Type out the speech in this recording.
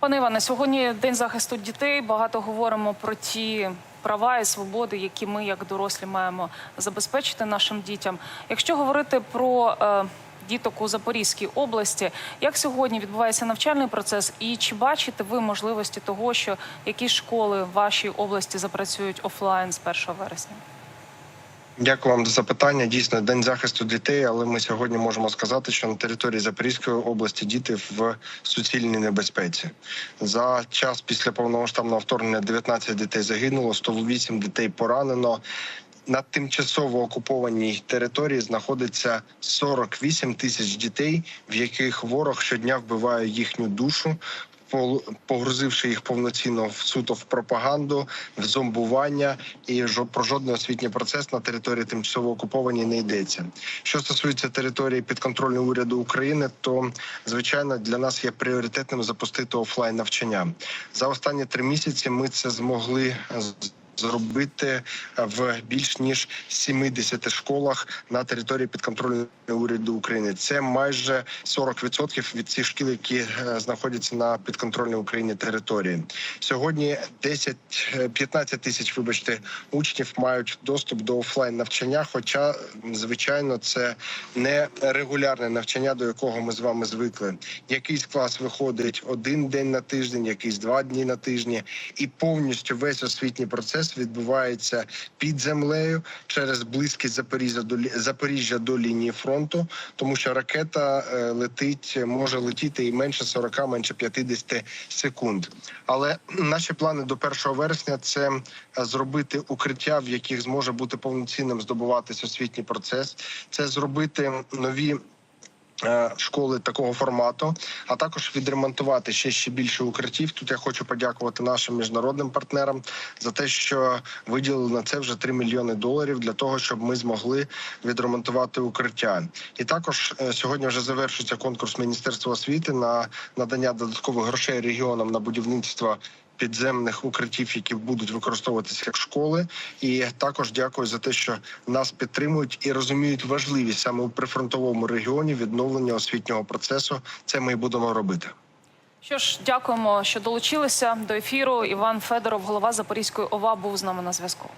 Пане Іване, сьогодні день захисту дітей. Багато говоримо про ті права і свободи, які ми, як дорослі, маємо забезпечити нашим дітям. Якщо говорити про е, діток у Запорізькій області, як сьогодні відбувається навчальний процес, і чи бачите ви можливості того, що якісь школи в вашій області запрацюють офлайн з 1 вересня? Дякую вам за запитання. Дійсно, день захисту дітей, але ми сьогодні можемо сказати, що на території Запорізької області діти в суцільній небезпеці. За час після повномасштабного вторгнення 19 дітей загинуло, 108 дітей поранено. На тимчасово окупованій території знаходиться 48 тисяч дітей, в яких ворог щодня вбиває їхню душу, погрузивши їх повноцінно в суто в пропаганду, в зомбування і про жодний освітній процес на території тимчасово окупованій не йдеться. Що стосується території підконтрольної уряду України, то звичайно для нас є пріоритетним запустити офлайн навчання. За останні три місяці ми це змогли. Зробити в більш ніж 70 школах на території підконтрольної уряду України. Це майже 40% від цих шкіл, які е, знаходяться на підконтрольній Україні території. Сьогодні 10, е, 15 тисяч, вибачте, учнів мають доступ до офлайн навчання. Хоча, звичайно, це не регулярне навчання, до якого ми з вами звикли. Якийсь клас виходить один день на тиждень, якийсь два дні на тижні, і повністю весь освітній процес відбувається під землею через близькість Запоріжжя до Запоріжжя до лінії фронту, тому що ракета е, летить, може летіти і менше 40, менше 50 секунд. Але наші плани до 1 вересня це е, зробити укриття, в яких зможе бути повноцінним здобуватись освітній процес, це зробити нові. Е, Школи такого формату, а також відремонтувати ще ще більше укриттів. Тут я хочу подякувати нашим міжнародним партнерам за те, що виділили на це вже 3 мільйони доларів для того, щоб ми змогли відремонтувати укриття. І також е, сьогодні вже завершується конкурс Міністерства освіти на надання додаткових грошей регіонам на будівництво. Підземних укриттів, які будуть використовуватися як школи, і також дякую за те, що нас підтримують і розуміють важливість саме у прифронтовому регіоні відновлення освітнього процесу. Це ми і будемо робити. Що ж, дякуємо, що долучилися до ефіру. Іван Федоров, голова Запорізької ОВА, був з нами на зв'язку.